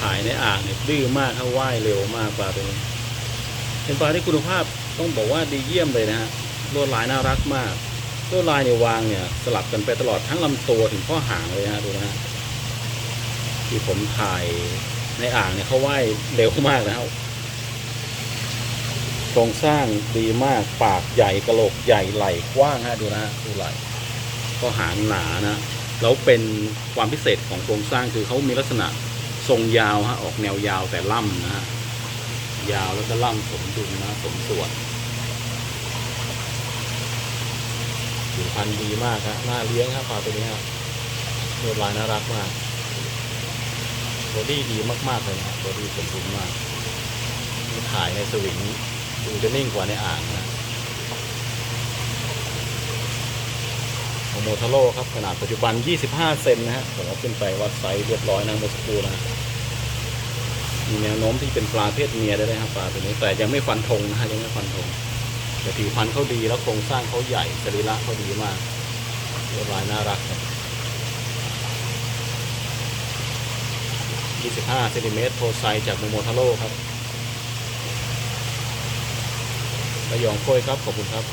ถ่ายในอ่างเนี่ยดื้อมากถ้าว่ายเร็วมากปลาตัวนี้เป็นปลาที่คุณภาพต้องบอกว่าดีเยี่ยมเลยนะฮะลวดลายน่ารักมากลวดลายเนี่ยวางเนี่ยสลับกันไปตลอดทั้งลำตัวถึงข้อหางเลยฮะดูนะฮะที่ผมถ่ายในอ่างเนี่ยเขาว่ายเร็วมากนะครับโครงสร้างดีมากปากใหญ่กระโหลกใหญ่ไหล่กว้างฮะดูนะฮะดูไหล่ก็หางหนานะแล้วเป็นความพิเศษของโครงสร้างคือเขามีลักษณะ ทรงยาวฮะออกแนวยาวแต่ล่ำนะฮะยาวแล้วก็ล่ำสมดุลนะสมส่วนผิวพรรณดีมากครับน่าเลี้ยงครับปลาตัวนี้ครับลวดลายน่ารักมากบอดี้ดีมากๆเลยนะบอดี้สมบูรณ์มากถ่ายในสวิงดูจะนิ่งกว่าในอ่างนะ โมโมทาโร่ครับขนาดปัจจุบัน 25 เซนนะฮะผมเอาขึ้นไปวัดไซส์เรียบร้อยนะเมื่อสักครู่นะมีแนวโน้มที่เป็นปลาเพศเมียได้เลยครับปลาตัวนี้แต่ยังไม่ฟันธงนะฮะยังไม่ฟันธงแต่ผิวพรรณเขาดีแล้วโครงสร้างเขาใหญ่สรีระเขาดีมากลวดลายน่ารักครับ25เซนติเมตรโพไซจากโมโมทาโร่ครับระยองโค้ยครับขอบคุณครับ